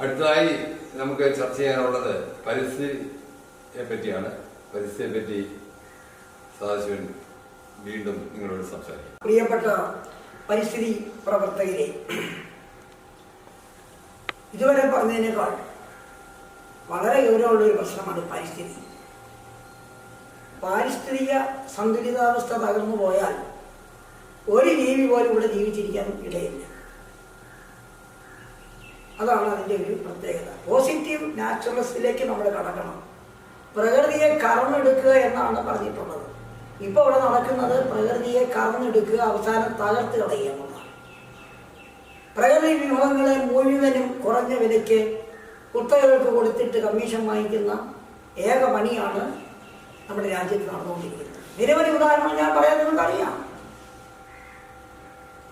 അടുത്തതായി നമുക്ക് ചർച്ച ചെയ്യാനുള്ളത് പരിസ്ഥിതിയെ പറ്റിയാണ്. പരിസ്ഥിതിയെ പറ്റി സദാശിവൻ വീണ്ടും നിങ്ങളോട് സംസാരിക്കും. പ്രിയപ്പെട്ട പരിസ്ഥിതി പ്രവർത്തകരെ ഇതുവരെ പറഞ്ഞതിനേക്കാൾ വളരെ ഗൗരവമുള്ള ഒരു പ്രശ്നമാണ് പരിസ്ഥിതി. പാരിസ്ഥിതിക സന്തുലിതാവസ്ഥ തകർന്നു പോയാൽ ഒരു ജീവി പോലും ഇവിടെ ജീവിച്ചിരിക്കാൻ ഇടയില്ല. അതാണ് അതിന്റെ ഒരു പ്രത്യേകത. പോസിറ്റീവ് നാച്ചുറലിസ്റ്റിലേക്ക് നമ്മൾ കടക്കണം. പ്രകൃതിയെ കറന്നെടുക്കുക എന്നാണ് പറഞ്ഞിട്ടുള്ളത്. ഇപ്പോൾ ഇവിടെ നടക്കുന്നത് പ്രകൃതിയെ കറന്നെടുക്കുക അവസാനം തകർത്ത് കളയുക എന്നുള്ളതാണ്. പ്രകൃതി വിഭവങ്ങളെ മുഴുവനും കുറഞ്ഞ വിലയ്ക്ക് കുത്തകൾക്ക് കൊടുത്തിട്ട് കമ്മീഷൻ വാങ്ങിക്കുന്ന ഏക പണിയാണ് നമ്മുടെ രാജ്യത്ത് നടന്നുകൊണ്ടിരിക്കുന്നത്. നിരവധി ഉദാഹരണം ഞാൻ പറയാൻ നിങ്ങൾക്ക് അറിയാം.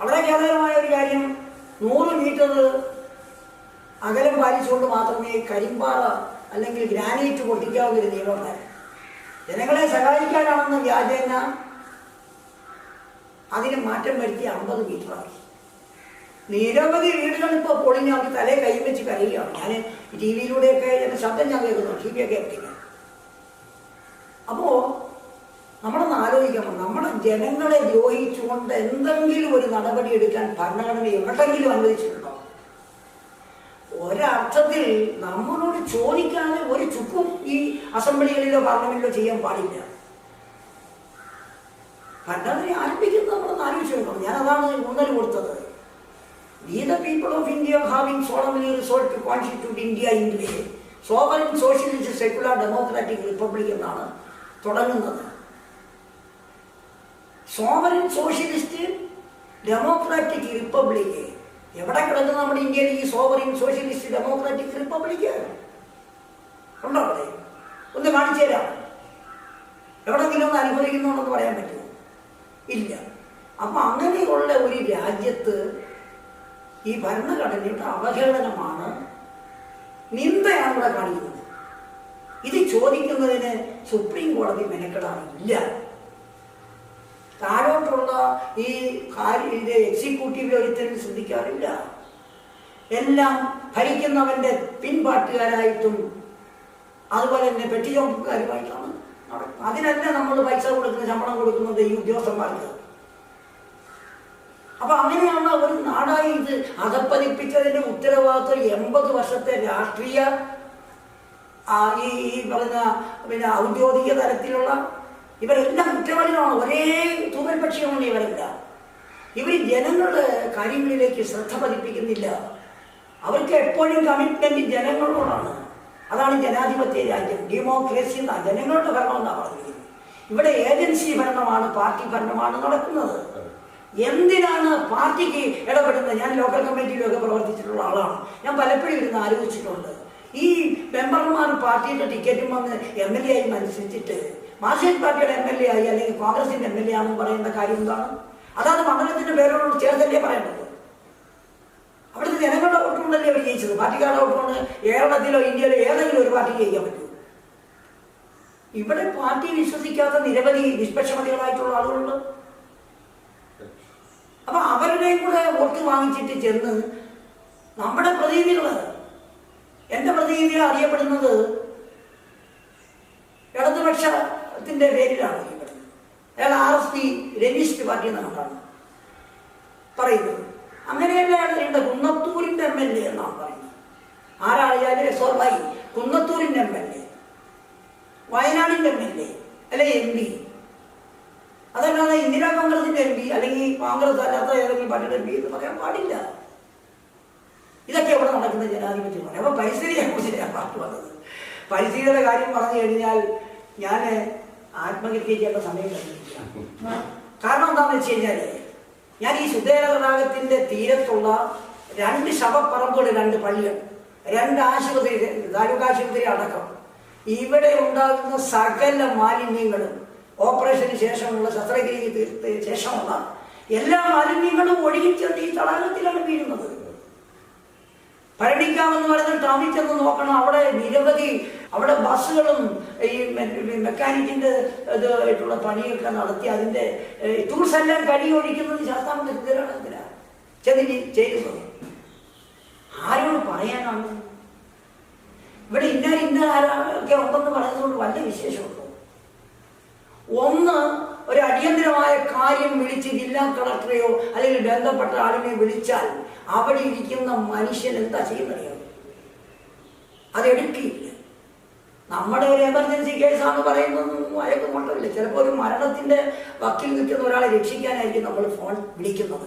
വളരെ ഖേദകരമായ ഒരു കാര്യം നൂറ് മീറ്റർ അകലം പാലിച്ചുകൊണ്ട് മാത്രമേ കരിമ്പാറ അല്ലെങ്കിൽ ഗ്രാനൈറ്റ് പൊട്ടിക്കാവുന്ന ഒരു നിയമം ഉണ്ടായിരുന്നു ജനങ്ങളെ സഹായിക്കാനാണെന്ന് വ്യാജേന അതിന് മാറ്റം വരുത്തി അമ്പത് മീറ്ററാക്കി. നിരവധി വീടുകൾ ഇപ്പോൾ പൊളിഞ്ഞ് അവർ തലേ കൈ വെച്ച് കരയുകയാണ്. ഞാൻ ടി വിയിലൂടെയൊക്കെ എന്റെ ശബ്ദം ഞാൻ കേൾക്കുന്നു. ടി വിയൊക്കെ എത്തിക്കുക അപ്പോൾ നമ്മളൊന്ന് ആലോചിക്കണം. നമ്മുടെ ജനങ്ങളെ ദ്രോഹിച്ചുകൊണ്ട് എന്തെങ്കിലും ഒരു നടപടി എടുക്കാൻ ഭരണഘടന എവിടെങ്കിലും അനുവദിച്ചിട്ടുണ്ടോ? ഒരർത്ഥത്തിൽ നമ്മളോട് ചോദിക്കാതെ ഒരു ചുക്കും ഈ അസംബ്ലികളിലോ പാർലമെന്റിലോ ചെയ്യാൻ പാടില്ല. ഭരണഘടന ആരംഭിക്കുന്നത് നമ്മളൊന്ന് ആലോചിച്ച് നോക്കണം. ഞാൻ അതാണ് ഊന്നൽ കൊടുത്തത്. We the people of India having solemnly resolved constitute India ഇന്ത്യയിൽ sovereign socialist secular democratic republic എന്നാണ് തുടങ്ങുന്നത്. സോവറിൻ സോഷ്യലിസ്റ്റ് ഡെമോക്രാറ്റിക് റിപ്പബ്ലിക് എവിടെ കിടക്കുന്ന നമ്മുടെ ഇന്ത്യയിൽ ഈ സോവറിൻ സോഷ്യലിസ്റ്റ് ഡെമോക്രാറ്റിക് റിപ്പബ്ലിക്ക് ഉണ്ടോ അവിടെ? ഒന്ന് കാണിച്ചു തരാം. എവിടെങ്കിലും ഒന്ന് അനുഭവിക്കുന്നുണ്ടെന്ന് പറയാൻ പറ്റുമോ? ഇല്ല. അപ്പൊ അങ്ങനെയുള്ള ഒരു രാജ്യത്ത് ഈ ഭരണഘടനയുടെ അവഹേളനമാണ് നിന്ദയാണ് ഇവിടെ കാണിക്കുന്നത്. ഇത് ചോദിക്കുന്നതിന് സുപ്രീം കോടതി മെനക്കെടാറില്ല. ഈ ഇത് എക്സിക്യൂട്ടീവ് ഒരിക്കലും ശ്രദ്ധിക്കാറില്ല. എല്ലാം ഭരിക്കുന്നവന്റെ പിൻപാട്ടുകാരായിട്ടും അതുപോലെ തന്നെ പെട്ടിജോക്കാരുമായിട്ടാണ് നടക്കുന്നത്. അതിനല്ല നമ്മൾ പൈസ കൊടുക്കുന്ന ശമ്പളം കൊടുക്കുന്നത് ഈ ഉദ്യോഗസ്ഥന്മാർക്ക്. അപ്പൊ അങ്ങനെയാണ് ഒരു നാടായി ഇത് അധപ്പതിപ്പിച്ചതിന്റെ ഉത്തരവാദിത്വം എൺപത് വർഷത്തെ രാഷ്ട്രീയ ഈ പറഞ്ഞ പിന്നെ ഔദ്യോഗിക തലത്തിലുള്ള ഇവരെല്ലാം കുറ്റവാളികളാണ്. ഒരേ തൂവൽ പക്ഷികളാണ് ഇവരെല്ലാം. ഇവർ ജനങ്ങളുടെ കാര്യങ്ങളിലേക്ക് ശ്രദ്ധ പതിപ്പിക്കുന്നില്ല. അവർക്ക് എപ്പോഴും കമ്മിറ്റ്മെന്റ് ജനങ്ങളോടാണ്. അതാണ് ജനാധിപത്യ രാജ്യം. ഡെമോക്രസി എന്നാ ജനങ്ങളുടെ ഭരണം എന്നാണ് പറഞ്ഞിരിക്കുന്നത്. ഇവിടെ ഏജൻസി ഭരണമാണ് പാർട്ടി ഭരണമാണ് നടക്കുന്നത്. എന്തിനാണ് പാർട്ടിക്ക് ഇടപെടുന്നത്? ഞാൻ ലോക്കൽ കമ്മിറ്റിയിലൊക്കെ പ്രവർത്തിച്ചിട്ടുള്ള ആളാണ്. ഞാൻ പലപ്പോഴും ഇരുന്ന് ആലോചിച്ചിട്ടുണ്ട്. ഈ മെമ്പർമാർ പാർട്ടിയുടെ ടിക്കറ്റും വന്ന് എം എൽ എ ആയി മത്സരിച്ചിട്ട് മാർക്സിസ്റ്റ് പാർട്ടിയുടെ എം എൽ എ ആയി അല്ലെങ്കിൽ കോൺഗ്രസിന്റെ എം എൽ എ ആണെന്ന് പറയുന്ന കാര്യം എന്താണ്? അതാണ് മണ്ഡലത്തിന്റെ പേരോട് ചേർത്തല്ലേ പറയേണ്ടത്? അവിടുത്തെ ജനങ്ങളുടെ വോട്ടുകൊണ്ടല്ലേ അവർ ജയിച്ചത്? പാർട്ടിക്കാരുടെ വോട്ടുകൊണ്ട് കേരളത്തിലോ ഇന്ത്യയിലോ ഏതെങ്കിലും ഒരു പാർട്ടി ജയിക്കാൻ പറ്റൂ ഇവിടെ പാർട്ടി വിശ്വസിക്കാത്ത നിരവധി നിഷ്പക്ഷമതികളായിട്ടുള്ള ആളുകളുണ്ട്. അപ്പൊ അവരുടെയും കൂടെ വോട്ട് വാങ്ങിച്ചിട്ട് ചെന്ന് നമ്മുടെ പ്രതിനിധികൾ എന്റെ പ്രതിനിധികൾ അറിയപ്പെടുന്നത് ഇടതുപക്ഷത്തിന്റെ പേരിലാണ് അയാൾ R S P Ramesh Tripathi എന്ന എന്നാണ് പറയുന്നത്. അങ്ങനെയല്ല അയാൾ എന്റെ കുന്നത്തൂരിന്റെ എം എൽ എ എന്നാണ് പറയുന്നത്. ആരാളിയാലും എസോർബായി കുന്നത്തൂരിന്റെ എം എൽ എ. വയനാടിന്റെ എം എൽ എ അല്ലെ എം പി. അതല്ലാതെ ഇന്ദിരാ കോൺഗ്രസിന്റെ എം പി അല്ലെങ്കിൽ കോൺഗ്രസ് അല്ലാത്ത ഏതെങ്കിലും പാർട്ടിയുടെ എം പി എന്ന് പറയാൻ പാടില്ല. ഇതൊക്കെ ഇവിടെ നടക്കുന്ന ജനാധിപത്യമാണ് അപ്പൊ പരിസ്ഥിതിയെ കുറിച്ച് ഞാൻ പറഞ്ഞു പരിസ്ഥിതിയുടെ കാര്യം പറഞ്ഞു കഴിഞ്ഞാൽ ഞാൻ ആത്മഹത്യ ചെയ്യേണ്ട സമയം കാരണം എന്താണെന്ന് വെച്ച് കഴിഞ്ഞാൽ ഞാൻ ഈ തടാകത്തിന്റെ തീരത്തുള്ള രണ്ട് ശവപ്പറമ്പുകൾ രണ്ട് പള്ളികൾ രണ്ട് ആശുപത്രി താലൂക്ക് അടക്കം ഇവിടെ ഉണ്ടാകുന്ന സകല മാലിന്യങ്ങളും ഓപ്പറേഷന് ശേഷമുള്ള ശസ്ത്രക്രിയ തീർത്തതിന് ശേഷമുള്ള എല്ലാ മാലിന്യങ്ങളും ഒഴുകിച്ചെന്ന് ഈ തടാകത്തിലാണ് വീഴുന്നത്. ഭരണിക്കാമെന്ന് പറയുന്ന ടാമിച്ചെന്ന് ചെന്ന് നോക്കണം. അവിടെ നിരവധി അവിടെ ബസ്സുകളും ഈ മെക്കാനിക്കിന്റെ ഇത് ആയിട്ടുള്ള പണിയൊക്കെ നടത്തി അതിന്റെ ടൂൾസ് എല്ലാം കടി ഒഴിക്കുന്നത് ശാസ്താമത്തിലാണ് ചെന്നി ചെയ്യുന്നത് ആരോട് പറയാനാണ്? ഇവിടെ ഇന്ന ഇന്ന ആരൊക്കെ ഉണ്ടെന്ന് പറയുന്നതുകൊണ്ട് വല്ല വിശേഷമുണ്ടോ. ഒന്ന് ഒരു അടിയന്തരമായ കാര്യം വിളിച്ച് ജില്ലാ കളക്ടറെയോ അല്ലെങ്കിൽ ബന്ധപ്പെട്ട ആളിനെ വിളിച്ചാൽ അവിടെ ഇരിക്കുന്ന മനുഷ്യൻ എന്താ ചെയ്യുന്നറിയാം? അതെടുക്കില്ല നമ്മുടെ ഒരു എമർജൻസി കേസ് ആണ് പറയുന്നത് അയാൾക്ക് കൊണ്ടല്ല ചിലപ്പോൾ ഒരു മരണത്തിന്റെ വക്കിൽ നിൽക്കുന്ന ഒരാളെ രക്ഷിക്കാനായിരിക്കും നമ്മൾ ഫോൺ വിളിക്കുന്നത്.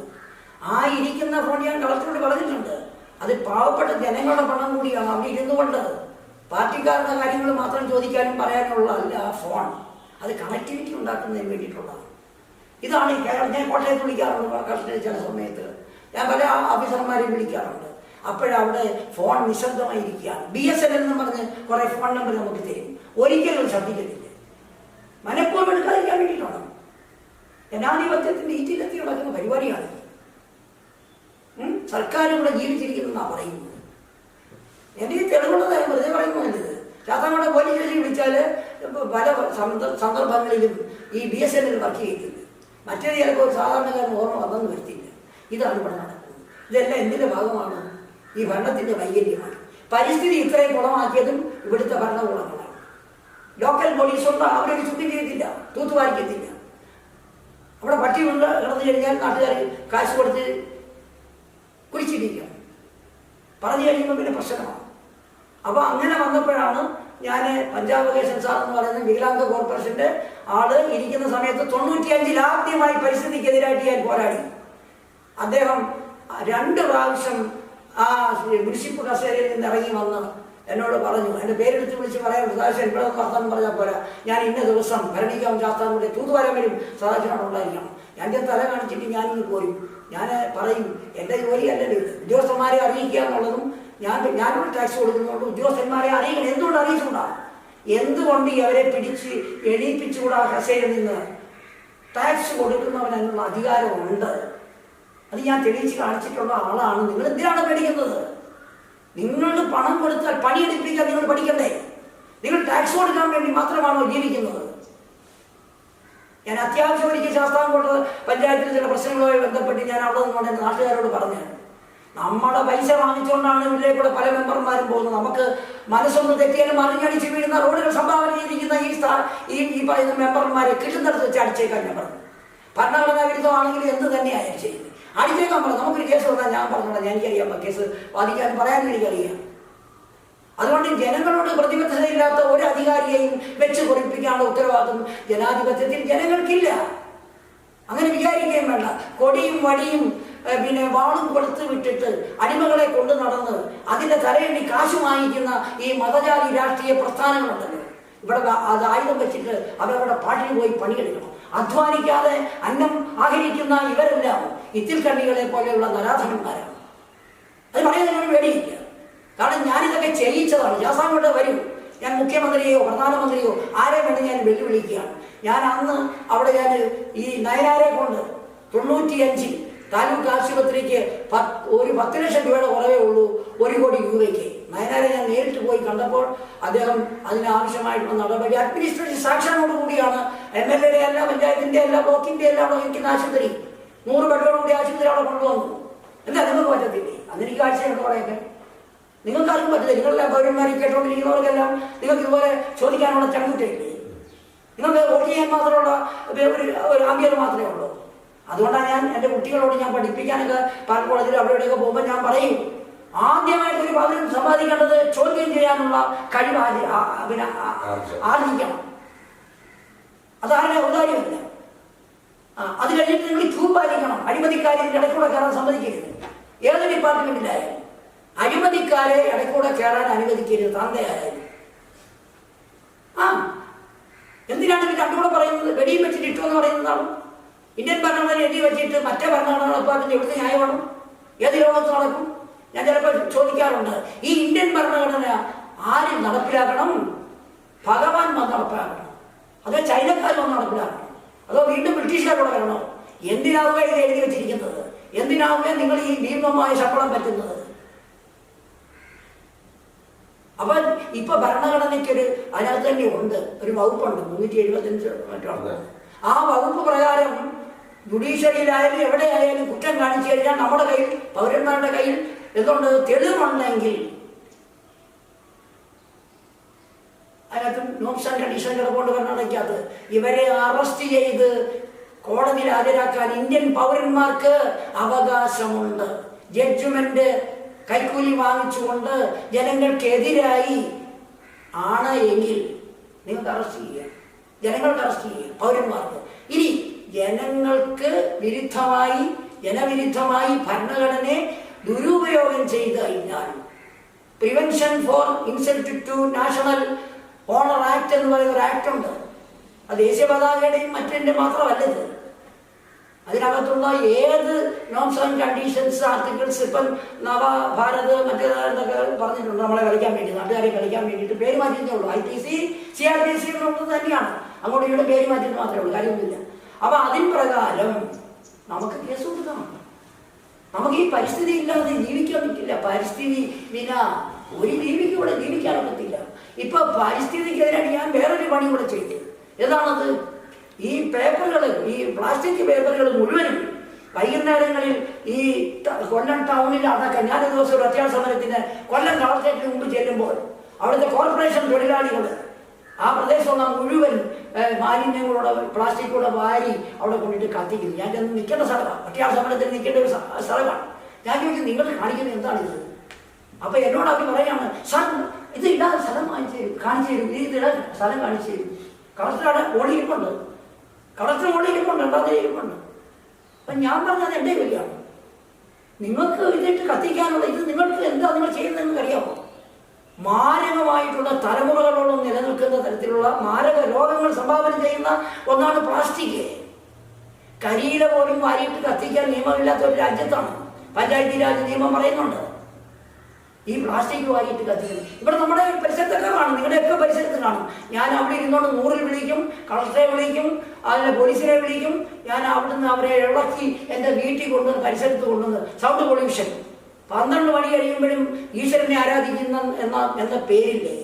ആ ഇരിക്കുന്ന ഫോൺ ഞാൻ കളക്ടറോട് പറഞ്ഞിട്ടുണ്ട് അത് പാവപ്പെട്ട ജനങ്ങളുടെ പണം കൂടിയാണ് അവിടെ ഇരുന്നു കൊണ്ടത്. പാർട്ടിക്കാരുടെ കാര്യങ്ങൾ മാത്രം ചോദിക്കാനും പറയാനുള്ള അല്ല ആ ഫോൺ അത് കണക്ടിവിറ്റി ഉണ്ടാക്കുന്നതിന് വേണ്ടിയിട്ടുള്ളതാണ്. ഇതാണ് ഈ ഞാൻ കോട്ടയത്ത് വിളിക്കാറുണ്ട് കഷ്ടത്തിൽ ചില സമയത്ത്. ഞാൻ പല ഓഫീസർമാരെയും വിളിക്കാറുണ്ട്. അപ്പോഴവിടെ ഫോൺ നിശബ്ദമായിരിക്കുകയാണ്. ബി എസ് എൻ എന്ന് പറഞ്ഞ് കുറെ ഫോൺ നമ്പർ നമുക്ക് തരും. ഒരിക്കലും ശ്രദ്ധിക്കത്തില്ല. മനഃപൂർവം എടുക്കാതിരിക്കാൻ വേണ്ടിയിട്ടാണ്. ജനാധിപത്യത്തിന്റെ ഈറ്റിലെത്തി നടക്കുന്ന പരിപാടിയാണ്? സർക്കാർ ഇവിടെ ജീവിച്ചിരിക്കുന്നതാണ് പറയുന്നത്. എനിക്ക് തെളിവുള്ളത് വെറുതെ പറയുന്നതല്ല ഇത് ശാസ്താംകോട്ട പോലീസ് സ്റ്റേഷനിൽ വിളിച്ചാൽ പല സന്ദ- സന്ദർഭങ്ങളിലും ഈ ബി എസ് എന്നിൽ വർക്ക് ചെയ്തിട്ടുണ്ട് മറ്റേത് ചിലപ്പോൾ സാധാരണക്കാരൻ ഓർമ്മ വന്നെന്ന് വരുത്തില്ല. ഇതാണ് ഇവിടെ നടക്കുന്നത്. ഇതെല്ലാം എന്തിന്റെ ഭാഗമാണ്? ഈ ഭരണത്തിന്റെ വൈകല്യമാണ്. പരിസ്ഥിതി ഇത്രയും ഗുണമാക്കിയതും ഇവിടുത്തെ ഭരണകൂടങ്ങളാണ്. ലോക്കൽ പോലീസ് ഉണ്ട് അവരൊരു ചുറ്റും ചെയ്തില്ല തൂത്തുവാരിക്കത്തില്ല അവിടെ പട്ടി കൊണ്ട് കിടന്നു കഴിഞ്ഞാൽ നാട്ടുകാർ കാശ് കൊടുത്ത് കുടിച്ചിരിക്കണം പറഞ്ഞു കഴിയുമ്പോൾ പിന്നെ പ്രശ്നമാണ്. അപ്പോൾ അങ്ങനെ വന്നപ്പോഴാണ് ഞാൻ പഞ്ചാബ് കേശൻ സാർ എന്ന് പറയുന്ന വികലാംഗ കോർപ്പറേഷന്റെ ആൾ ഇരിക്കുന്ന സമയത്ത് തൊണ്ണൂറ്റിയഞ്ചിൽ ആദ്യമായി പരിസ്ഥിതിക്കെതിരായിട്ട് ഞാൻ പോരാടി. അദ്ദേഹം രണ്ട് പ്രാവശ്യം ആ മുനിസിപ്പ് കസേരയിൽ നിന്ന് ഇറങ്ങി വന്ന് എന്നോട് പറഞ്ഞു എന്റെ പേരെടുത്ത് വിളിച്ച് പറയാൻ സദാശൻ ഇവിടെ വർത്താൻ പറഞ്ഞാൽ പോരാ. ഞാൻ ഇന്ന ദിവസം ഭരണിക്കാൻ ശാസ്ത്രം കൂടെ തൂത്തുവാരം വരും സദാശിവനോട് ഉണ്ടായിരിക്കണം. എന്റെ തല കാണിച്ചിട്ട് ഞാനിങ്ങ് പോരും. ഞാൻ പറയും എന്റെ ജോലിയല്ലല്ലോ ഉദ്യോഗസ്ഥന്മാരെ അറിയിക്കുക എന്നുള്ളതും ഞാൻ ഞാനിവിടെ ടാക്സ് കൊടുക്കുന്നതുകൊണ്ട് ഉദ്യോഗസ്ഥന്മാരെ അറിയിക്കണം. എന്തുകൊണ്ട് അറിയിച്ചുകൊണ്ടാണ് എന്തുകൊണ്ട് അവരെ പിടിച്ച് എണീപ്പിച്ചുകൂടാ ഹസയിൽ നിന്ന്? ടാക്സ് കൊടുക്കുന്നവനുള്ള അധികാരമുണ്ട്. അത് ഞാൻ തെളിയിച്ച് കാണിച്ചിട്ടുള്ള ആളാണ്. നിങ്ങൾ എന്തിനാണ് പേടിക്കുന്നത്? നിങ്ങളുടെ പണം കൊടുത്താൽ പണിയെടുപ്പിക്കാൻ നിങ്ങൾ പഠിക്കണ്ടേ? നിങ്ങൾ ടാക്സ് കൊടുക്കാൻ വേണ്ടി മാത്രമാണോ ജീവിക്കുന്നത്? ഞാൻ അത്യാവശ്യം എനിക്ക് ശാസ്ത്രം കൊണ്ട് പഞ്ചായത്തിൽ ചില പ്രശ്നങ്ങളുമായി ബന്ധപ്പെട്ട് ഞാൻ അവിടെ നിന്നുകൊണ്ട് എന്റെ നാട്ടുകാരോട് പറഞ്ഞു നമ്മുടെ പൈസ വാങ്ങിച്ചുകൊണ്ടാണ് ഇവിടെ കൂടെ പല മെമ്പർമാരും പോകുന്നത്. നമുക്ക് മനസ്സൊന്ന് തെറ്റിയാലും മറിഞ്ഞടിച്ച് വീഴുന്ന റോഡുകൾ സംഭാവന ചെയ്തിരിക്കുന്ന ഈ സ്ഥാ ഈ ഈ പറയുന്ന മെമ്പർമാരെ കിട്ടുന്നിടത്ത് വെച്ച് അടിച്ചേക്കാൻ ഞാൻ പറഞ്ഞു. ഭരണഘടനാ വിരുദ്ധമാണെങ്കിൽ എന്ത് തന്നെയായാലും ശരി. അടിച്ചേക്കാൻ പറഞ്ഞു. നമുക്കൊരു കേസ് വന്നാൽ ഞാൻ പറഞ്ഞോളാം. എനിക്കറിയാം. കേസ് വാദിക്കാൻ പറയാൻ എനിക്കറിയാം. അതുകൊണ്ട് ജനങ്ങളോട് പ്രതിബദ്ധതയില്ലാത്ത ഒരു അധികാരിയെയും വെച്ച് കുറിപ്പിക്കാനുള്ള ഉത്തരവാദിത്വം ജനാധിപത്യത്തിൽ ജനങ്ങൾക്കില്ല. അങ്ങനെ വിചാരിക്കുകയും വേണ്ട. കൊടിയും വടിയും പിന്നെ വാളും കൊളുത്ത് വിട്ടിട്ട് അടിമകളെ കൊണ്ടു നടന്ന് അതിന്റെ തലയെണ്ണി കാശ് വാങ്ങിക്കുന്ന ഈ മതജാതി രാഷ്ട്രീയ പ്രസ്ഥാനങ്ങളുണ്ടല്ലോ. ഇവിടെ അത് ആയുധം വെച്ചിട്ട് അവരവരുടെ പാട്ടിന് പോയി പണിയെടുക്കണം. അധ്വാനിക്കാതെ അന്നം ആഗ്രഹിക്കുന്ന ഇവരെല്ലാം ഇത്തിൽ കണ്ണികളെ പോലെയുള്ള നരാധനന്മാരാണ്. അത് പറയുന്നതിനൊരു പേടിയില്ല. കാരണം ഞാനിതൊക്കെ ചെയ്യിച്ചതാണ്. ജാസാങ്ങോട്ട് വരും. ഞാൻ മുഖ്യമന്ത്രിയോ പ്രധാനമന്ത്രിയോ ആരെ വേണ്ടി ഞാൻ വെല്ലുവിളിക്കുകയാണ്? ഞാൻ അന്ന് അവിടെ ഞാൻ ഈ നയനാരെ കൊണ്ട് തൊണ്ണൂറ്റിയഞ്ചിൽ താലൂക്ക് ആശുപത്രിക്ക് ഒരു പത്ത് ലക്ഷം രൂപയുടെ കുറവേ ഉള്ളൂ ഒരു കോടി രൂപയ്ക്ക്. നയനാരെ ഞാൻ നേരിട്ട് പോയി കണ്ടപ്പോൾ അദ്ദേഹം അതിനാവശ്യമായിട്ടുള്ള നടപടി അഡ്മിനിസ്ട്രേഷൻ സാക്ഷനോട് എം എൽ എയുടെ അല്ല പഞ്ചായത്തിന്റെ അല്ല ബ്ലോക്കിന്റെ അല്ല അവിടെ ആശുപത്രി. നൂറ് ബെഡോട് കൂടി ആശുപത്രി അവിടെ കൊണ്ടുവന്നു. എന്താ നിങ്ങൾക്ക് പറ്റത്തില്ലേ? എനിക്ക് ആഴ്ചയുണ്ട് പറയൊക്കെ നിങ്ങൾക്ക് ആർക്കും പറ്റില്ല. നിങ്ങളെല്ലാം പൗരന്മാരെ കേട്ടോണ്ടിരിക്കുന്നവർക്കെല്ലാം നിങ്ങൾക്ക് ഇതുപോലെ ചോദിക്കാനുള്ള ചങ്കുറ്റയില്ലേ നിങ്ങൾക്ക് വോട്ട് ചെയ്യാൻ മാത്രമുള്ള ഒരു ആംഗ്യം മാത്രമേ ഉള്ളൂ. അതുകൊണ്ടാണ് ഞാൻ എന്റെ കുട്ടികളോട് ഞാൻ പഠിപ്പിക്കാനൊക്കെ പാൽ കോളേജിൽ അവിടെ പോകുമ്പോൾ ഞാൻ പറയും ആദ്യമായിട്ട് ഒരു പൗരൻ സമ്പാദിക്കേണ്ടത് ചോദ്യം ചെയ്യാനുള്ള കഴിവ് പിന്നെ ആർജിക്കണം അതാരുടെ ഔദാര്യമല്ല. അത് കഴിഞ്ഞിട്ട് നിങ്ങൾ ക്യൂ പാലിക്കണം അഴിമതിക്കാരെ ഇതിന്റെ ഇടയ്ക്കൂടെ കയറാൻ സമ്മതിക്കരുത്. ഏത് ഡിപ്പാർട്ട്മെന്റിലായാലും അഴിമതിക്കാരെ ഇടയ്ക്കൂടെ കയറാൻ അനുവദിക്കരുത്. തന്തയായാലും. ആ എന്തിനാണ് ഇത് രണ്ടുകൂടെ പറയുന്നത്? വെടിയും വെച്ചിട്ട് ഇട്ടു എന്ന് പറയുന്നതാണ് ഇന്ത്യൻ ഭരണഘടന എഴുതി വെച്ചിട്ട് മറ്റേ ഭരണഘടന നടപ്പാക്കുന്ന എവിടുത്തെ ന്യായമാണ്? ഏത് ലോകത്ത് നടക്കും? ഞാൻ ചിലപ്പോൾ ചോദിക്കാറുണ്ട് ഈ ഇന്ത്യൻ ഭരണഘടന ആര് നടപ്പിലാക്കണം? ഭഗവാൻ വന്ന് നടപ്പിലാക്കണം. അതോ ചൈനക്കാർ വന്ന് നടപ്പിലാക്കണം? അതോ വീണ്ടും ബ്രിട്ടീഷുകാരോട് വരണോ? എന്തിനാവുക ഇത് എഴുതി വെച്ചിരിക്കുന്നത്? എന്തിനാവുക നിങ്ങൾ ഈ ഭീമമായ ശമ്പളം പറ്റുന്നത്? അപ്പൊ ഇപ്പൊ ഭരണഘടനയ്ക്കൊരു അതിനകത്ത് തന്നെ ഉണ്ട് ഒരു വകുപ്പുണ്ട് മുന്നൂറ്റി എഴുപത്തഞ്ച് ആ വകുപ്പ് പ്രകാരം ജുഡീഷ്യറിയിലായാലും എവിടെയായാലും കുറ്റം കാണിച്ചു കഴിഞ്ഞാൽ നമ്മുടെ കയ്യിൽ പൗരന്മാരുടെ കയ്യിൽ എന്തുകൊണ്ട് തെളിവുണ്ടെങ്കിൽ അതിനകത്ത് നോംസ് ആൻഡ് കണ്ടീഷൻ കൊണ്ട് കർണാടകയ്ക്കകത്ത് ഇവരെ അറസ്റ്റ് ചെയ്ത് കോടതിയിൽ ഹാജരാക്കാൻ ഇന്ത്യൻ പൗരന്മാർക്ക് അവകാശമുണ്ട്. ജഡ്ജ്മെന്റ് കൈക്കൂലി വാങ്ങിച്ചുകൊണ്ട് ജനങ്ങൾക്കെതിരായി ആണ് എങ്കിൽ നിങ്ങൾക്ക് അറസ്റ്റ് ചെയ്യാം. ജനങ്ങൾക്ക് അറസ്റ്റ് ചെയ്യാം പൗരന്മാർക്ക്. ഇനി ജനങ്ങൾക്ക് വിരുദ്ധമായി ജനവിരുദ്ധമായി ഭരണഘടനയെ ദുരുപയോഗം ചെയ്ത് കഴിഞ്ഞാൽ prevention for insult to national honour act എന്ന് പറയുന്ന ഒരു ആക്ട് ഉണ്ട്. അത് ദേശീയ പതാകയുടെയും മറ്റേ മാത്രമല്ല ഇത്. അതിനകത്തുള്ള ഏത് നോംസ് ആൻഡ് കണ്ടീഷൻസ് ആർട്ടിക്കിൾസ് ഇപ്പം നവഭാരത് മറ്റേതൊക്കെ പറഞ്ഞിട്ടുണ്ട്. നമ്മളെ കളിക്കാൻ വേണ്ടി നാട്ടുകാരെ കളിക്കാൻ വേണ്ടിയിട്ട് പേര് മാറ്റിയേ ഉള്ളൂ. I T C C R T C എന്നുള്ളത് തന്നെയാണ്. അങ്ങോട്ട് ഇവിടെ പേര് മാറ്റിയിട്ട് മാത്രമേ ഉള്ളൂ. കാര്യമൊന്നുമില്ല. അപ്പം അതിൻ പ്രകാരം നമുക്ക് കേസ് കൊടുക്കണം നമുക്ക് ഈ പരിസ്ഥിതി ഇല്ലാതെ ജീവിക്കാൻ പറ്റില്ല. പരിസ്ഥിതി വിന ഒരു ജീവിക്ക് ഇവിടെ ജീവിക്കാൻ പറ്റില്ല ഇപ്പൊ പരിസ്ഥിതിക്കെതിരായിട്ട് ഞാൻ വേറൊരു പണി കൂടെ ചെയ്തു. ഏതാണത്? ഈ പേപ്പറുകൾ ഈ പ്ലാസ്റ്റിക് പേപ്പറുകൾ മുഴുവനും വൈകുന്നേരങ്ങളിൽ ഈ കൊല്ലം ടൗണിൽ അടക്കം ഞാൻ ദിവസം ഒരു അത്യാവശ്യ സമരത്തിന് കൊല്ലം കളക്ടറേറ്റിന് മുമ്പ് ചെല്ലുമ്പോൾ അവിടുത്തെ കോർപ്പറേഷൻ തൊഴിലാളികൾ ആ പ്രദേശമുള്ള മുഴുവൻ മാലിന്യങ്ങളോടെ പ്ലാസ്റ്റിക് കൂടെ വാരി അവിടെ കൊണ്ടിട്ട് കത്തിക്കുന്നു. ഞാൻ ചെന്ന് നിൽക്കേണ്ട സ്ഥലമാണ് ഒറ്റയാൾ സമരത്തിൽ നിൽക്കേണ്ട ഒരു സ്ഥ- സ്ഥലമാണ്. ഞാൻ ചോദിക്കും നിങ്ങൾ കാണിക്കുന്നത് എന്താണിത്? അപ്പൊ എന്നോട് അവർ പറയാണ് സാർ ഇത് ഇടാൻ സ്ഥലം കാണിച്ചു തരും കാണിച്ചു തരും. ഇത് ഇടാൻ സ്ഥലം കാണിച്ചു തരും. കളക്ടറുടെ ഓടിയിരിപ്പുണ്ട്. കളക്ടർ ഓടിയിരിപ്പുണ്ട് ഉണ്ടാതെ ഇരിപ്പുണ്ട്. അപ്പൊ ഞാൻ പറഞ്ഞത് എന്റെ വരികയാണ് നിങ്ങൾക്ക് ഇതിട്ട് കത്തിക്കാനുള്ള ഇത് നിങ്ങൾക്ക് എന്താ നിങ്ങൾ ചെയ്യുന്നതെന്ന് അറിയാമോ മാരകമായിട്ടുള്ള തലമുറകളോളം നിലനിൽക്കുന്ന തരത്തിലുള്ള മാരക രോഗങ്ങൾ സംഭാവന ചെയ്യുന്ന ഒന്നാണ് പ്ലാസ്റ്റിക്. കരിയില പോലും വാരിയിട്ട് കത്തിക്കാൻ നിയമമില്ലാത്ത ഒരു രാജ്യത്താണ്. പഞ്ചായത്തി രാജ് നിയമം പറയുന്നുണ്ട്. ഈ പ്ലാസ്റ്റിക് വാരിയിട്ട് കത്തിക്കും ഇവിടെ നമ്മുടെ പരിസരത്തൊക്കെ കാണും നിങ്ങളുടെയൊക്കെ പരിസരത്ത് കാണും. ഞാൻ അവിടെ ഇരുന്നോണ്ട് നൂറിൽ വിളിക്കും കളക്ടറെ വിളിക്കും അതിലെ പോലീസിനെ വിളിക്കും. ഞാൻ അവിടുന്ന് അവരെ ഇളക്കി എന്റെ വീട്ടിൽ കൊണ്ടുവന്ന് പരിസരത്ത് കൊണ്ടുവന്ന് സൗണ്ട് പൊല്യൂഷൻ പന്ത്രണ്ട് മണി കഴിയുമ്പോഴും ഈശ്വരനെ ആരാധിക്കുന്ന എന്ന എന്ന പേരില്ലേ?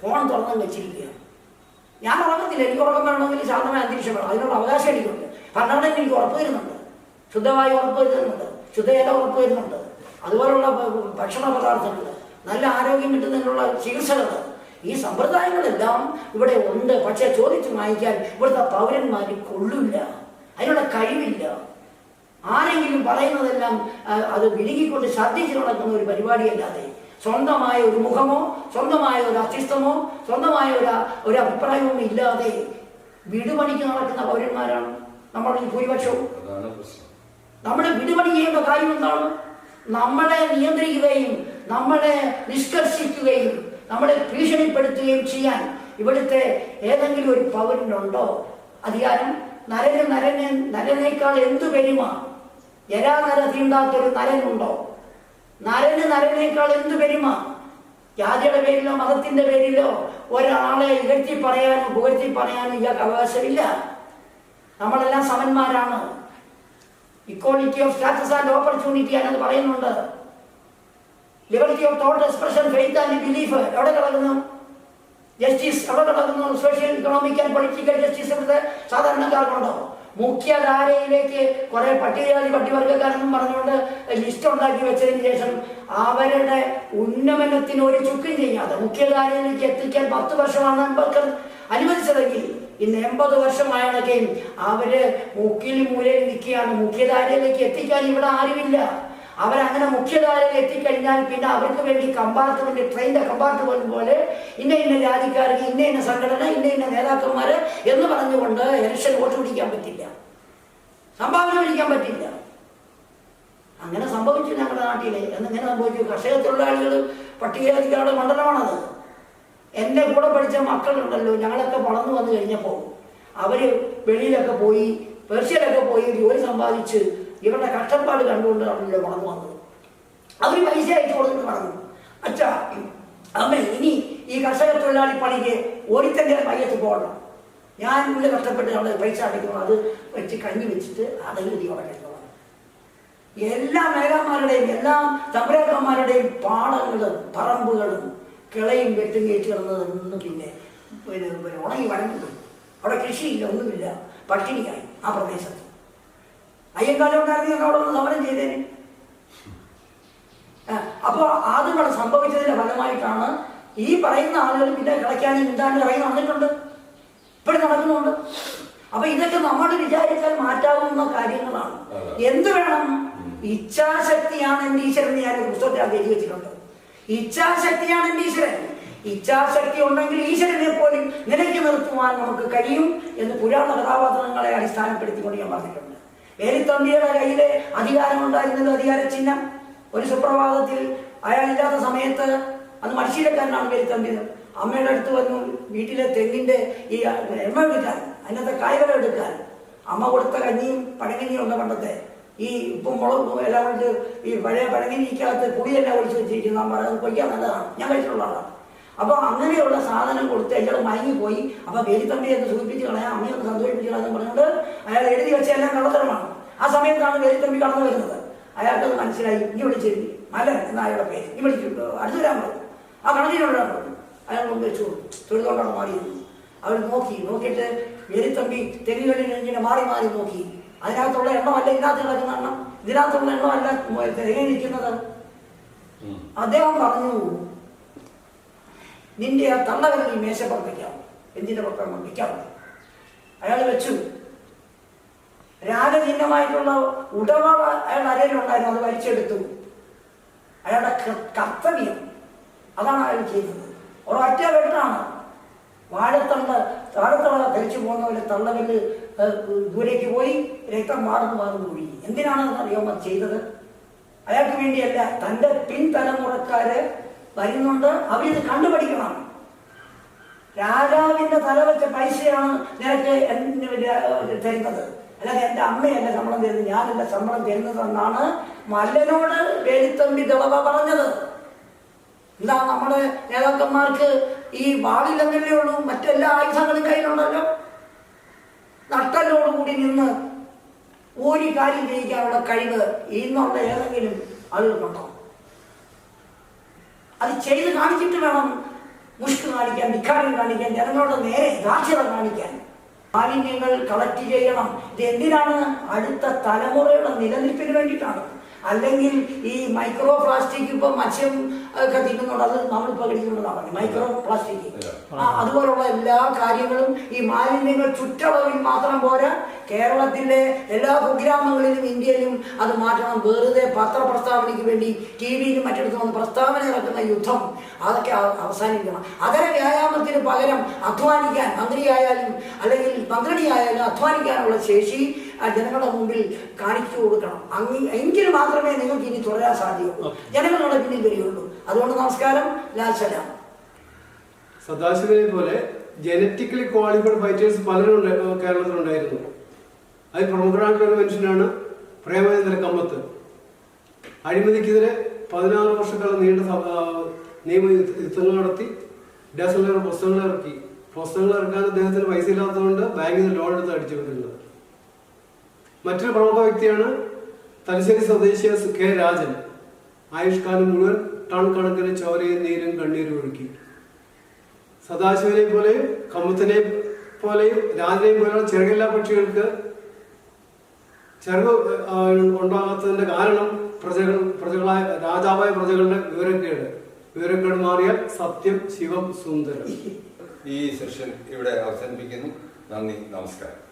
ഫോൺ തുറന്നു വെച്ചിരിക്കുക ഞാൻ ഉറങ്ങത്തില്ല എനിക്ക് ഉറക്കം വേണമെങ്കിൽ ശാന്തമായ അന്തരീക്ഷം അതിനുള്ള അവകാശം എനിക്കുണ്ട്. ഭരണഘടന എനിക്ക് ഉറപ്പ് വരുന്നുണ്ട് ശുദ്ധമായി ഉറപ്പ് വരുന്നുണ്ട് ശുദ്ധജല ഉറപ്പ് വരുന്നുണ്ട് അതുപോലുള്ള ഭക്ഷണ പദാർത്ഥങ്ങൾ നല്ല ആരോഗ്യം കിട്ടുന്നതിനുള്ള ചികിത്സകൾ. ഈ സമ്പ്രദായങ്ങളെല്ലാം ഇവിടെ ഉണ്ട്. പക്ഷെ ചോദിച്ചു വാങ്ങിക്കാൻ ഇവിടുത്തെ പൗരന്മാർ കൊള്ളില്ല. അതിനുള്ള കഴിവില്ല. ആരെങ്കിലും പറയുന്നതെല്ലാം അത് വിഴുകിക്കൊണ്ട് ശ്രദ്ധിച്ചു നടക്കുന്ന ഒരു പരിപാടിയല്ലാതെ സ്വന്തമായ ഒരു മുഖമോ സ്വന്തമായ ഒരു അസ്തിത്വമോ സ്വന്തമായ ഒരു ഒരു അഭിപ്രായവും ഇല്ലാതെ വിടുപണിക്ക് നടക്കുന്ന പൗരന്മാരാണ് നമ്മുടെ ഭൂരിപക്ഷവും. നമ്മൾ വിടുപണി ചെയ്യേണ്ട കാര്യം എന്താണ്? നമ്മളെ നിയന്ത്രിക്കുകയും നമ്മളെ നിഷ്കർഷിക്കുകയും നമ്മളെ ഭീഷണിപ്പെടുത്തുകയും ചെയ്യാൻ ഇവിടുത്തെ ഏതെങ്കിലും ഒരു പൗരനുണ്ടോ? അധികാരം നരന് നരനെ നരനേക്കാൾ എന്തു പെരുമ? ജരാനര തീണ്ടാത്തൊരു നരനുണ്ടോ? നരന് നരനേക്കാൾ എന്തു പെരുമ? ജാതിയുടെ പേരിലോ മതത്തിന്റെ പേരിലോ ഒരാളെ ഇകഴ്ത്തി പറയാനും പുകഴ്ത്തി പറയാനും ഇയാൾക്ക് അവകാശമില്ല. നമ്മളെല്ലാം സമന്മാരാണ്. Equality of status and opportunity ആണെന്ന് പറയുന്നുണ്ട്. Liberty of thought expression faith and belief എവിടെ കിടക്കുന്നു? ജസ്റ്റിസ് എവിടെ കിടക്കുന്നു? Social economic and political justice ഇവിടുത്തെ സാധാരണക്കാർക്കുണ്ടോ? മുഖ്യധാരയിലേക്ക് കുറെ പട്ടികജാതി പട്ടികവർഗക്കാരെന്നും പറഞ്ഞുകൊണ്ട് ലിസ്റ്റ് ഉണ്ടാക്കി വെച്ചതിന് ശേഷം അവരുടെ ഉന്നമനത്തിന് ഒരു ചുക്കും ചെയ്യാതെ മുഖ്യധാരയിലേക്ക് എത്തിക്കാൻ പത്ത് വർഷമാണ് അംബേദ്കർ അനുവദിച്ചതെങ്കിൽ ഇന്ന് എൺപത് വർഷമായണക്കെയും അവർ മുക്കിൽ മൂലയിൽ നിൽക്കുകയാണ്. മുഖ്യധാരയിലേക്ക് എത്തിക്കാൻ ഇവിടെ ആരുമില്ല. അവരങ്ങനെ മുഖ്യധാരയിൽ എത്തിക്കഴിഞ്ഞാൽ പിന്നെ അവർക്ക് വേണ്ടി കമ്പാർട്ട്മെന്റ് ട്രെയിനിന്റെ കമ്പാർട്ട്മെന്റ് പോലെ ഇന്ന ഇന്ന രാജ്യക്കാർക്ക് ഇന്ന ഇന്ന സംഘടന ഇന്ന ഇന്ന നേതാക്കന്മാര് എന്ന് പറഞ്ഞുകൊണ്ട് ഇലക്ഷൻ വോട്ട് പിടിക്കാൻ പറ്റില്ല. സംഭാവന പിടിക്കാൻ പറ്റില്ല. അങ്ങനെ സംഭവിച്ചു ഞങ്ങളുടെ നാട്ടിലെ. എന്നിങ്ങനെ സംഭവിച്ചു. കർഷക തൊഴിലാളികൾ പട്ടികജാതിക്കാരുടെ മണ്ഡലമാണത്. എന്റെ കൂടെ പഠിച്ച മക്കളുണ്ടല്ലോ. ഞങ്ങളൊക്കെ വളർന്നു വന്നു കഴിഞ്ഞപ്പോൾ അവർ വെളിയിലൊക്കെ പോയി പേർഷ്യയിലൊക്കെ പോയി ജോലി സമ്പാദിച്ച് ഇവരുടെ കഷ്ടപ്പാട് കണ്ടുകൊണ്ടാണല്ലോ വളർന്നു വന്നത്. അവർ പൈസ അയച്ചു കൊടുത്തിട്ട് പറഞ്ഞു അച്ഛാ അമ്മ ഇനി ഈ കർഷക തൊഴിലാളി പണിക്ക് ഒരിത്തെങ്കിലും പയ്യത്ത് പോകണം. ഞാൻ ഉള്ളിൽ കഷ്ടപ്പെട്ട് അവിടെ പൈസ അടിക്കണം അത് വെച്ച് കഞ്ഞി വെച്ചിട്ട് അടങ്ങി ഉടക്കണം എല്ലാ മേഘന്മാരുടെയും എല്ലാ തമ്പരാക്കന്മാരുടെയും പാടങ്ങളും പറമ്പുകളും കിളയും വെട്ടും കയറ്റി കിടന്നതൊന്നും പിന്നെ പിന്നെ ഉണങ്ങി വഴങ്ങി അവിടെ കൃഷിയില്ല ഒന്നുമില്ല. പട്ടിണിയായി ആ പ്രദേശത്ത്. അയ്യങ്കാലം ഉണ്ടായിരുന്നെങ്കിൽ അവിടെ ഒന്ന് സമരം ചെയ്തേനെ അപ്പോൾ അവിടെ സംഭവിച്ചതിന്റെ ഫലമായിട്ടാണ് ഈ പറയുന്ന ആളുകൾ പിന്നെ കളിക്കാനും എന്താണ്ട് ഇറങ്ങി നടന്നിട്ടുണ്ട്. ഇപ്പഴും നടക്കുന്നുണ്ട്. അപ്പൊ ഇതൊക്കെ നമ്മൾ വിചാരിച്ചാൽ മാറ്റാവുന്ന കാര്യങ്ങളാണ്. എന്ത് വേണം? ഇച്ഛാശക്തിയാണ് എന്റെ ഈശ്വരൻ ഞാൻ പുസ്തകത്തിൽ അത് എഴുതി വെച്ചിട്ടുണ്ട്. ഇച്ഛാശക്തിയാണ് എന്റെ ഈശ്വരൻ. ഇച്ഛാശക്തി ഉണ്ടെങ്കിൽ ഈശ്വരനെ പോലും നിലയ്ക്ക് നിർത്തുവാൻ നമുക്ക് കഴിയും എന്ന് പുരാണ കഥാപാത്രങ്ങളെ അടിസ്ഥാനപ്പെടുത്തിക്കൊണ്ട് ഞാൻ പറഞ്ഞിട്ടുണ്ട്. വേലിത്തമ്പിയുടെ കയ്യിലെ അധികാരമുണ്ടായിരുന്നത് അധികാര ചിഹ്നം. ഒരു സുപ്രഭാതത്തിൽ അയാളില്ലാത്ത സമയത്ത് അത് മടിശീലക്കാരനാണ് വേലിത്തമ്പിയത് അമ്മയുടെ അടുത്ത് വന്നു വീട്ടിലെ തെങ്ങിന്റെ ഈ എമ്മ എടുക്കാൻ അതിനകത്തെ കായ്വല എടുക്കാൻ. അമ്മ കൊടുത്ത കഞ്ഞിയും പഴങ്കഞ്ഞിയും ഉണ്ട് പണ്ടത്തെ. ഈ ഉപ്പും മുളകും എല്ലാം കൊണ്ട് ഈ പഴയ പഴങ്കഞ്ഞിക്കകത്ത് പുളിയെല്ലാം ഒഴിച്ച് വെച്ചിരിക്കുന്നു. അമ്മ അത് കൊയ്യാൻ നല്ലതാണ്. ഞാൻ കഴിച്ചിട്ടുള്ളതാണ് അപ്പൊ അങ്ങനെയുള്ള സാധനം കൊടുത്ത് അയാൾ മയങ്ങിപ്പോയി. അപ്പൊ വേലിത്തമ്പി എന്ന് സൂചിപ്പിച്ച് കളയാം. അമ്മയെ ഒന്ന് സന്തോഷിപ്പിച്ച് കളയാന്ന് പറഞ്ഞുകൊണ്ട് അയാൾ എഴുതി വെച്ച എല്ലാം കള്ളത്തരമാണ്. ആ സമയത്താണ് വേലിത്തമ്പി കടന്നു വരുന്നത്. അയാൾക്ക് മനസ്സിലായി ഇനി വിളിച്ചിരുന്നു മല എന്ന അയാളുടെ പേര്. ഈ വിളിച്ചു അടുത്ത് വരാൻ പറഞ്ഞു ആ കണക്കിനോട് പറഞ്ഞു അയാൾ കൊണ്ട് വെച്ചു തൊഴുതോണ്ടാണ് മാറിയിരുന്നു അവർ നോക്കി നോക്കിയിട്ട് വേലിത്തമ്പി തെങ്ങുകളിൽ ഇങ്ങനെ മാറി മാറി നോക്കി. അതിനകത്തുള്ള എണ്ണമല്ല ഇതിനകത്ത് കിടക്കുന്ന എണ്ണം. ഇതിനകത്തുള്ള എണ്ണമല്ല തേങ്ങ നിൽക്കുന്നത് അദ്ദേഹം പറഞ്ഞു നിന്റെ ആ തള്ളവിരൽ ഈ മേശപ്പുറത്ത് വെക്കാം എന്തിന്റെ പുറത്താണ് വെക്കാം അയാൾ വെച്ചു. രാഗചിഹ്നമായിട്ടുള്ള ഉടമ അയാൾ അരയിലുണ്ടായിരുന്നു അത് വലിച്ചെടുത്തു. അയാളുടെ കർത്തവ്യം. അതാണ് അയാൾ ചെയ്തത് ഒരൊറ്റ വെട്ടാണ്. വാഴത്തണ്ട് താഴത്തള ധരിച്ചു പോകുന്ന പോലെ തള്ളവിൽ ദൂരേക്ക് പോയി രക്തം വാർന്നു വാർന്നു ഒഴുകി എന്തിനാണെന്ന് അറിയാമോ ചെയ്തത്? അയാൾക്ക് വേണ്ടിയല്ല. തന്റെ പിൻതലമുറക്കാര് വരുന്നുണ്ട്. അവരിത് കണ്ടുപഠിക്കണം. രാജാവിന്റെ തല വെച്ച പൈസയാണ് നിനക്ക് തരുന്നത് അല്ലാതെ എന്റെ അമ്മയല്ല ശമ്പളം തരുന്നത്? ഞാനല്ല ശമ്പളം തരുന്നതെന്നാണ് മല്ലനോട് വേലിത്തമ്പി ദളവ പറഞ്ഞത്. എന്താ നമ്മുടെ നേതാക്കന്മാർക്ക് ഈ വാളില്ലെന്നല്ലേ ഉള്ളൂ? മറ്റെല്ലാ ആയുധങ്ങളും കയ്യിലുണ്ടല്ലോ. നട്ടലോടുകൂടി നിന്ന് ഒരു കാര്യം ചെയ്യിക്കാനുള്ള കഴിവ് ഇന്നുള്ള ഏതെങ്കിലും ആളുകൾക്കുണ്ടോ? അത് ചെയ്ത് കാണിച്ചിട്ട് വേണം മുഷ്ക് കാണിക്കാൻ ധിക്കാരം കാണിക്കാൻ ജനങ്ങളുടെ നേരെ ദാക്ഷ്യത കാണിക്കാൻ. മാലിന്യങ്ങൾ കളക്ട് ചെയ്യണം. ഇത് എന്തിനാണ് അടുത്ത തലമുറയുടെ നിലനിൽപ്പിന് വേണ്ടിയിട്ടാണ്? അല്ലെങ്കിൽ ഈ മൈക്രോ പ്ലാസ്റ്റിക് ഇപ്പൊ മത്സ്യം കത്തിക്കുന്നുണ്ട്. അത് നമ്മളിപ്പോൾ കഴിക്കുന്നുള്ളതാണ് മൈക്രോ പ്ലാസ്റ്റിക് അതുപോലുള്ള എല്ലാ കാര്യങ്ങളും ഈ മാലിന്യങ്ങൾ ചുറ്റളവിൽ മാത്രം പോരാ. കേരളത്തിലെ എല്ലാ കുഗ്രാമങ്ങളിലും ഇന്ത്യയിലും അത് മാറ്റണം. വെറുതെ പത്രപ്രസ്താവനയ്ക്ക് വേണ്ടി ടി വിയിലും മറ്റിടത്തും വന്ന് പ്രസ്താവന ഇറക്കുന്ന യുദ്ധം അതൊക്കെ അവ- അവസാനിക്കണം. അതര വ്യായാമത്തിന് പകരം അധ്വാനിക്കാൻ മന്ത്രിയായാലും അല്ലെങ്കിൽ മന്ത്രിയായാലും അധ്വാനിക്കാനുള്ള ശേഷി ജനങ്ങളുടെ മുമ്പിൽ കാണിച്ചു കൊടുക്കണം. അങ്ങി എങ്കിൽ മാത്രമേ നിങ്ങൾക്ക് ഇനി തുടരാൻ സാധ്യമുള്ളൂ ജനങ്ങളുടെ പിന്നിൽ വരികയുള്ളൂ. അതുകൊണ്ട് നമസ്കാരം. ലാൽ സലാം. സദാശിവനെ പോലെ ജനറ്റിക്കലി ക്വാളിഫൈഡ് ഫൈറ്റേഴ്സ് പലരും ഉണ്ടായിരുന്നു. കേരളത്തിലുണ്ടായിരുന്നു അതിൽ പ്രമുഖരായിട്ടുള്ള ഒരു മനുഷ്യനാണ് പ്രേമചന്ദ്ര കമ്മത്ത്. അഴിമതിക്കെതിരെ പതിനാറ് വർഷക്കാലം നീണ്ട നിയമ യുദ്ധ- യുദ്ധങ്ങൾ നടത്തി ഡസനിലേറെ പുസ്തകങ്ങൾ ഇറക്കി. പുസ്തകങ്ങൾ ഇറക്കാൻ അദ്ദേഹത്തിന് പൈസ ഇല്ലാത്തതുകൊണ്ട് ബാങ്കിൽ നിന്ന് ലോൺ എടുത്ത് അടിച്ചു വരുന്നത് മറ്റൊരു പ്രമുഖ വ്യക്തിയാണ് തലശ്ശേരി സ്വദേശിയ കെ രാജൻ. ആയുഷ്കാലം മുഴുവൻ ടൺ കണക്കിന് ചോരയും നീരും കണ്ണീരും ഒഴുക്കി. സദാശിവനെ പോലെയും കമ്പത്തിനെ പോലെയും രാജനെയും പോലെയുള്ള ചെറുകില്ലാ പക്ഷികൾക്ക് ചെറുക ഉണ്ടാകാത്തതിന്റെ കാരണം പ്രജകൾ പ്രജകളായ രാജാവായ പ്രജകളുടെ വിവരക്കേട്. വിവരക്കേട് മാറിയ സത്യം ശിവം സുന്ദരം. ഈ സെഷൻ ഇവിടെ അവസാനിപ്പിക്കുന്നു. നന്ദി നമസ്കാരം.